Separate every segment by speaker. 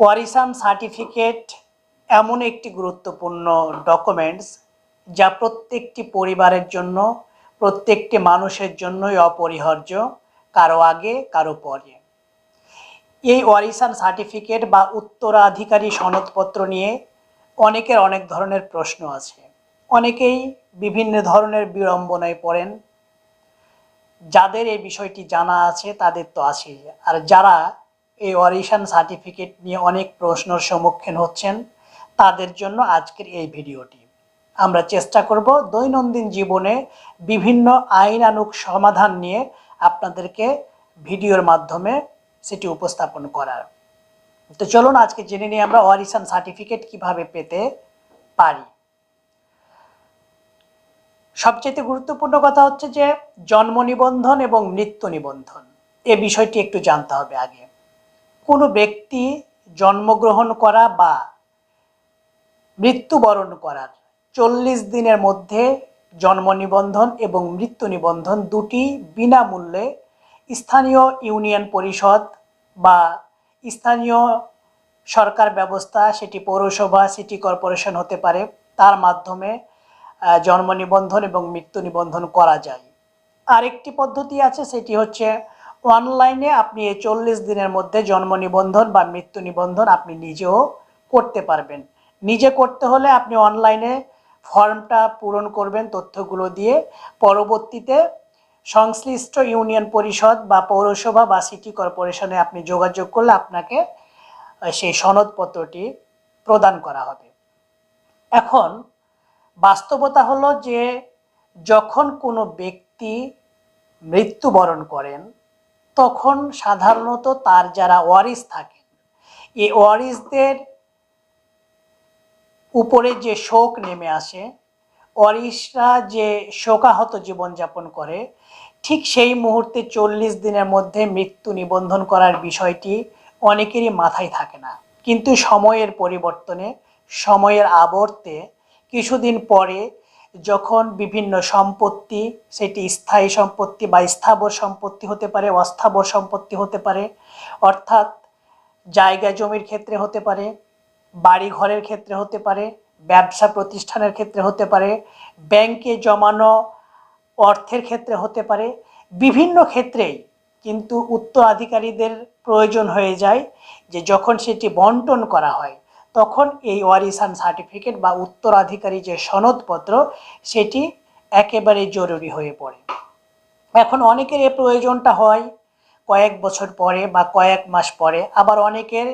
Speaker 1: ওয়ারিসান certificate এমন একটি গুরুত্বপূর্ণ ডকুমেন্টস যা প্রত্যেকটি পরিবারের জন্য, প্রত্যেকটি মানুষের জন্যই অপরিহার্য, কারও আগে, কারও পরে। এই ওয়ারিসান সার্টিফিকেট বা উত্তরাধিকারী সনদপত্র নিয়ে অনেকের অনেক ধরনের প্রশ্ন আছে। অনেকেই বিভিন্ন ধরনের বিড়ম্বনায় পড়েন। যাদের এই বিষয়টি জানা আছে, তাদের তো আছেই। আর যারা এই অরিশান সার্টিফিকেট নিয়ে অনেক প্রশ্নের সম্মুখীন হচ্ছেন। তাদের জন্য আজকের এই ভিডিওটি। আমরা চেষ্টা করব দৈনন্দিন জীবনে বিভিন্ন আইনানুক সমাধান নিয়ে আপনাদেরকে ভিডিওর মাধ্যমে সেটি উপস্থাপন করার। তো চলুন আজকে জেনে নিই আমরা অরিশান সার্টিফিকেট কীভাবে পেতে পারি। সবচেয়ে গুরুত্বপূর্ণ কথা হচ্ছে যে জন্ম নিবন্ধন এবং মৃত্যু নিবন্ধন। এ বিষয়টি একটু জানতে হবে আগে। কোনো ব্যক্তি জন্মগ্রহণ করা বা মৃত্যুবরণ করার চল্লিশ দিনের মধ্যে জন্ম নিবন্ধন এবং মৃত্যু নিবন্ধন দুটি বিনামূল্যে স্থানীয় ইউনিয়ন পরিষদ বা স্থানীয় সরকার ব্যবস্থা, সেটি পৌরসভা, সিটি কর্পোরেশন হতে পারে, তার মাধ্যমে জন্ম নিবন্ধন এবং মৃত্যু নিবন্ধন করা যায়। আরেকটি পদ্ধতি আছে, সেটি হচ্ছে অনলাইনে আপনি এই চল্লিশ দিনের মধ্যে জন্ম নিবন্ধন বা মৃত্যু নিবন্ধন আপনি নিজেও করতে পারবেন। নিজে করতে হলে আপনি অনলাইনে ফর্মটা পূরণ করবেন তথ্যগুলো দিয়ে। পরবর্তীতে সংশ্লিষ্ট ইউনিয়ন পরিষদ বা পৌরসভা বা সিটি কর্পোরেশনে আপনি যোগাযোগ করলে আপনাকে সেই সনদপত্রটি প্রদান করা হবে। এখন বাস্তবতা হলো যে যখন কোনো ব্যক্তি মৃত্যুবরণ করেন তখন সাধারণত তার যারা ওয়ারিস থাকেন এই ওয়ারিসদের উপরে যে শোক নেমে আসে ওয়ারিসরা যে শোকাহত জীবনযাপন করে, ঠিক সেই মুহূর্তে চল্লিশ দিনের মধ্যে মৃত্যু নিবন্ধন করার বিষয়টি অনেকেরই মাথায় থাকে না। কিন্তু সময়ের পরিবর্তনে, সময়ের আবর্তে কিছুদিন পরে যখন বিভিন্ন সম্পত্তি, সেটি স্থায়ী সম্পত্তি বা স্থাবর সম্পত্তি হতে পারে, অস্থাবর সম্পত্তি হতে পারে, অর্থাৎ জায়গা জমির ক্ষেত্রে হতে পারে বাড়ি ঘরের ক্ষেত্রে হতে পারে, ব্যবসা প্রতিষ্ঠানের ক্ষেত্রে হতে পারে, ব্যাংকে জমানো অর্থের ক্ষেত্রে হতে পারে, বিভিন্ন ক্ষেত্রেই কিন্তু উত্তরাধিকারীদের প্রয়োজন হয়ে যায় যে যখন সেটি বন্টন করা হয় তখন এই ওয়ারিসান সার্টিফিকেট বা উত্তরাধিকারী যে সনদপত্র, সেটি একেবারে জরুরি হয়ে পড়ে। এখন অনেকের এ প্রয়োজনটা হয়। কয়েক বছর পরে বা কয়েক মাস পরে, আবার অনেকের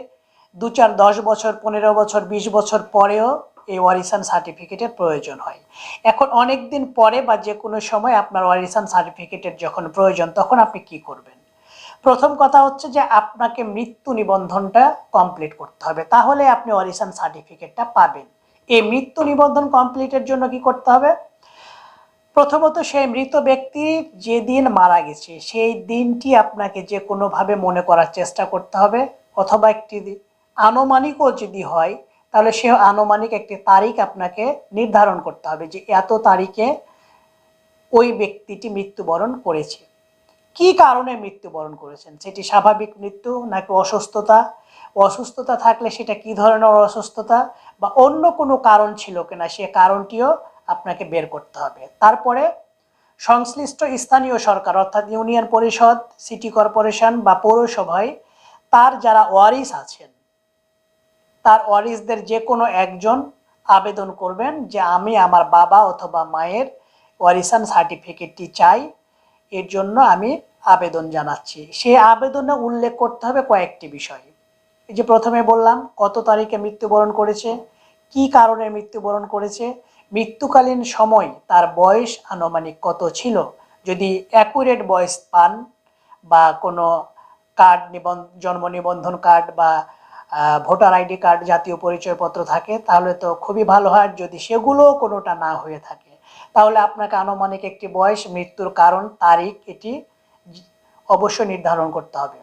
Speaker 1: দু চার, দশ বছর, পনেরো বছর, বিশ বছর পরেও এই ওয়ারিসান সার্টিফিকেটের প্রয়োজন হয়। এখন অনেক দিন পরে বা যে কোনো সময় আপনার ওয়ারিসান সার্টিফিকেটের যখন প্রয়োজন, তখন আপনি কি করবেন? প্রথম কথা হচ্ছে যে আপনাকে মৃত্যু নিবন্ধনটা কমপ্লিট করতে হবে। তাহলে আপনি ওয়ারিসান সার্টিফিকেটটা পাবেন। এই মৃত্যু নিবন্ধন কমপ্লিটের জন্য কি করতে হবে? প্রথমত সেই মৃত ব্যক্তি যেদিন মারা গেছে, সেই দিনটি আপনাকে যে কোনোভাবে মনে করার চেষ্টা করতে হবে, অথবা একটি আনুমানিকও যদি হয়, তাহলে সে আনুমানিক একটি তারিখ আপনাকে নির্ধারণ করতে হবে যে এত তারিখে ওই ব্যক্তিটি মৃত্যুবরণ করেছে। কি কারণে মৃত্যুবরণ করেছেন? সেটি স্বাভাবিক মৃত্যু নাকি অসুস্থতা? অসুস্থতা থাকলে সেটা কি ধরনের অসুস্থতা? বা অন্য কোনো কারণ ছিল কিনা সে কারণটিও আপনাকে বের করতে হবে। তারপরে সংশ্লিষ্ট স্থানীয় সরকার, অর্থাৎ ইউনিয়ন পরিষদ, সিটি কর্পোরেশন বা পৌরসভায় তার যারা ওয়ারিস আছেন, তার ওয়ারিসদের যে কোনো একজন আবেদন করবেন যে, আমি আমার বাবা অথবা মায়ের ওয়ারিসান সার্টিফিকেটটি চাই। এর জন্য আমি আবেদন জানাচ্ছি। সেই আবেদনে উল্লেখ করতে হবে কয়েকটি বিষয়। যে প্রথমে বললাম, কত তারিখে মৃত্যুবরণ করেছে, কি কারণে মৃত্যুবরণ করেছে, মৃত্যুকালীন সময় তার বয়স আনুমানিক কত ছিল, যদি অ্যাকুরেট বয়স পান বা কোনো কার্ড নিবন্ধ, জন্ম নিবন্ধন কার্ড বা ভোটার আইডি কার্ড জাতীয় পরিচয়পত্র থাকে, তাহলে তো খুবই ভালো হয়। যদি সেগুলো কোনোটা না হয়ে থাকে তাহলে আপনাকে আনুমানিক একটি বয়স, মৃত্যুর কারণ, তারিখ এটি অবশ্যই নির্ধারণ করতে হবে।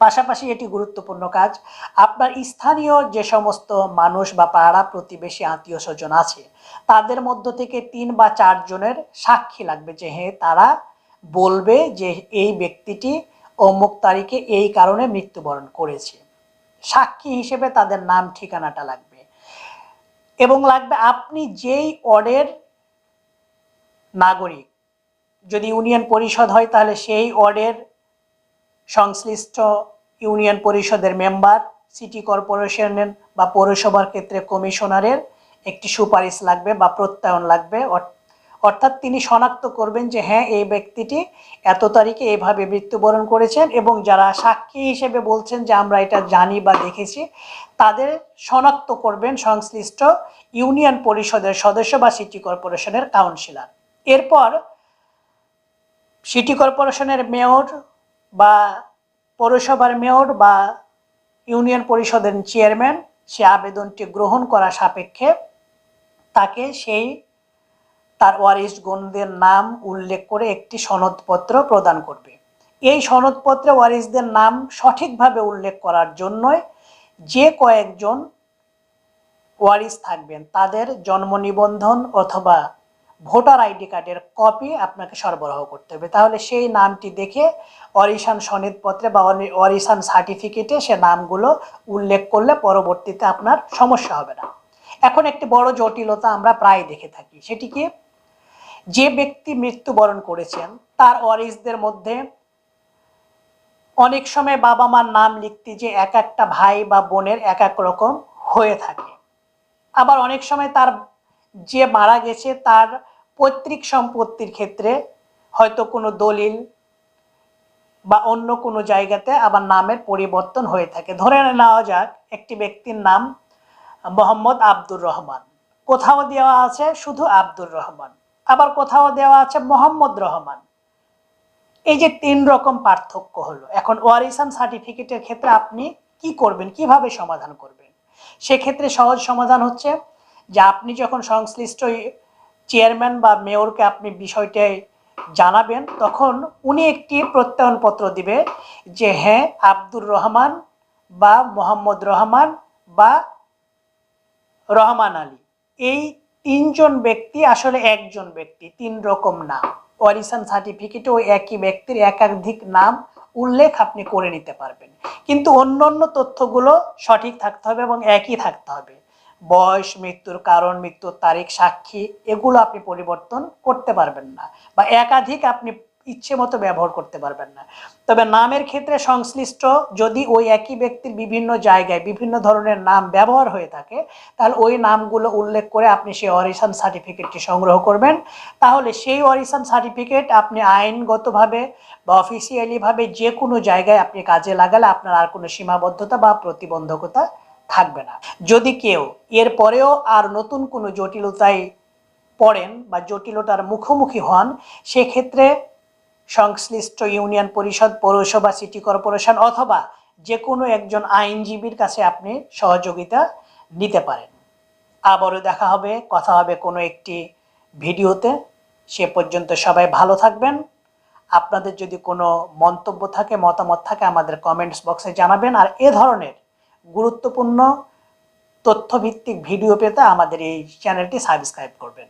Speaker 1: পাশাপাশি এটি গুরুত্বপূর্ণ কাজ, আপনার স্থানীয় যে সমস্ত মানুষ বা পাড়া প্রতিবেশী, আত্মীয় স্বজন আছে, তাদের মধ্য থেকে তিন বা চারজনের সাক্ষী লাগবে যে হ্যাঁ তারা বলবে যে, এই ব্যক্তিটি অমুক তারিখে এই কারণে মৃত্যুবরণ করেছে। সাক্ষী হিসেবে তাদের নাম, ঠিকানাটা লাগবে। এবং লাগবে আপনি যেই ওয়ার্ডের নাগরিক। যদি ইউনিয়ন পরিষদ হয়, তাহলে সেই ওয়ার্ডের সংশ্লিষ্ট ইউনিয়ন পরিষদের মেম্বার, সিটি কর্পোরেশনের বা পৌরসভার ক্ষেত্রে কমিশনারের একটি সুপারিশ লাগবে বা প্রত্যয়ন লাগবে। অর- অর্থাৎ তিনি শনাক্ত করবেন যে হ্যাঁ এই ব্যক্তিটি এত তারিখে এভাবে মৃত্যুবরণ করেছেন এবং যারা সাক্ষী হিসেবে বলছেন যে, আমরা এটা জানি বা দেখেছি, তাদের শনাক্ত করবেন সংশ্লিষ্ট ইউনিয়ন পরিষদের সদস্য বা সিটি কর্পোরেশনের কাউন্সিলর। এরপর সিটি কর্পোরেশনের মেয়র বা পৌরসভার মেয়র বা ইউনিয়ন পরিষদের চেয়ারম্যান, সে আবেদনটি গ্রহণ করা সাপেক্ষে তাকে সেই তার ওয়ারিশগণদের নাম উল্লেখ করে একটি সনদপত্র প্রদান করবে। এই সনদপত্রে ওয়ারিশদের নাম সঠিকভাবে উল্লেখ করার জন্যই যে কয়েকজন ওয়ারিশ থাকবেন, তাদের জন্ম নিবন্ধন অথবা ভোটার আইডি কার্ডের কপি আপনাকে সরবরাহ করতে হবে। তাহলে সেই নামটি দেখে অরিশান সনদপত্রে বা অরিশান সার্টিফিকেটে সে নামগুলো উল্লেখ করলে পরবর্তীতে আপনার সমস্যা হবে না। এখন একটি বড় জটিলতা আমরা প্রায় দেখে থাকি। সেটি কি? যে ব্যক্তি মৃত্যুবরণ করেছেন, তার ওয়ারিসদের মধ্যে অনেক সময় বাবা মার নাম লিখতে যে এক একটা ভাই বা বোনের এক এক রকম হয়ে থাকে। আবার অনেক সময় তার যে মারা গেছে, তার পৈতৃক সম্পত্তির ক্ষেত্রে হয়তো কোনো দলিল বা অন্য কোনো জায়গাতে আবার নামের পরিবর্তন হয়ে থাকে। ধরে নেওয়া যাক, একটি ব্যক্তির নাম মোহাম্মদ আব্দুর রহমান। কোথাও দেওয়া আছে শুধু আব্দুর রহমান, আবার কোথাও দেওয়া আছে মোহাম্মদ রহমান। এই যে তিন রকম পার্থক্য হলো, এখন ওয়ারিসান সার্টিফিকেটের ক্ষেত্রে আপনি কি করবেন, কীভাবে সমাধান করবেন? সেক্ষেত্রে সহজ সমাধান হচ্ছে যে আপনি যখন সংশ্লিষ্ট চেয়ারম্যান বা মেয়রকে আপনি বিষয়টি জানাবেন, তখন উনি একটি প্রত্যয়নপত্র দিবে যে হ্যাঁ আব্দুর রহমান বা মোহাম্মদ রহমান বা রহমান আলী। এই তিনজন ব্যক্তি আসলে একজন ব্যক্তি, তিন রকম নাম। ওয়ারিসান সার্টিফিকেটে ওই একই ব্যক্তির একাধিক নাম উল্লেখ আপনি করে নিতে পারবেন। কিন্তু অন্য অন্য তথ্যগুলো সঠিক থাকতে হবে এবং একই থাকতে হবে। বয়স, মৃত্যুর কারণ, মৃত্যুর তারিখ, সাক্ষী, এগুলো আপনি পরিবর্তন করতে পারবেন না বা একাধিক আপনি ইচ্ছে মতো ব্যবহার করতে পারবেন না। তবে নামের ক্ষেত্রে সংশ্লিষ্ট যদি ওই একই ব্যক্তির বিভিন্ন জায়গায় বিভিন্ন ধরনের নাম ব্যবহার হয়ে থাকে, তাহলে ওই নামগুলো উল্লেখ করে আপনি সেই অরিসান সার্টিফিকেটটি সংগ্রহ করবেন। তাহলে সেই অরিসান সার্টিফিকেট আপনি আইনগতভাবে বা অফিসিয়ালিভাবে যে কোনো জায়গায় আপনি কাজে লাগালে আপনার আর কোনো সীমাবদ্ধতা বা প্রতিবন্ধকতা থাকবে না। যদি কেউ এর পরেও আর নতুন কোনো জটিলতায় পড়েন বা জটিলতার মুখোমুখি হন, সেক্ষেত্রে সংশ্লিষ্ট ইউনিয়ন পরিষদ, পৌরসভা, সিটি কর্পোরেশন অথবা যে কোনো একজন আইনজীবীর কাছে আপনি সহযোগিতা নিতে পারেন। আবারও দেখা হবে, কথা হবে কোনো একটি ভিডিওতে। সে পর্যন্ত সবাই ভালো থাকবেন। আপনাদের যদি কোনো মন্তব্য থাকে, মতামত থাকে, আমাদের কমেন্টস বক্সে জানাবেন। আর এ ধরনের গুরুত্বপূর্ণ তথ্যভিত্তিক ভিডিও পেতে আমাদের এই চ্যানেলটি সাবস্ক্রাইব করবেন।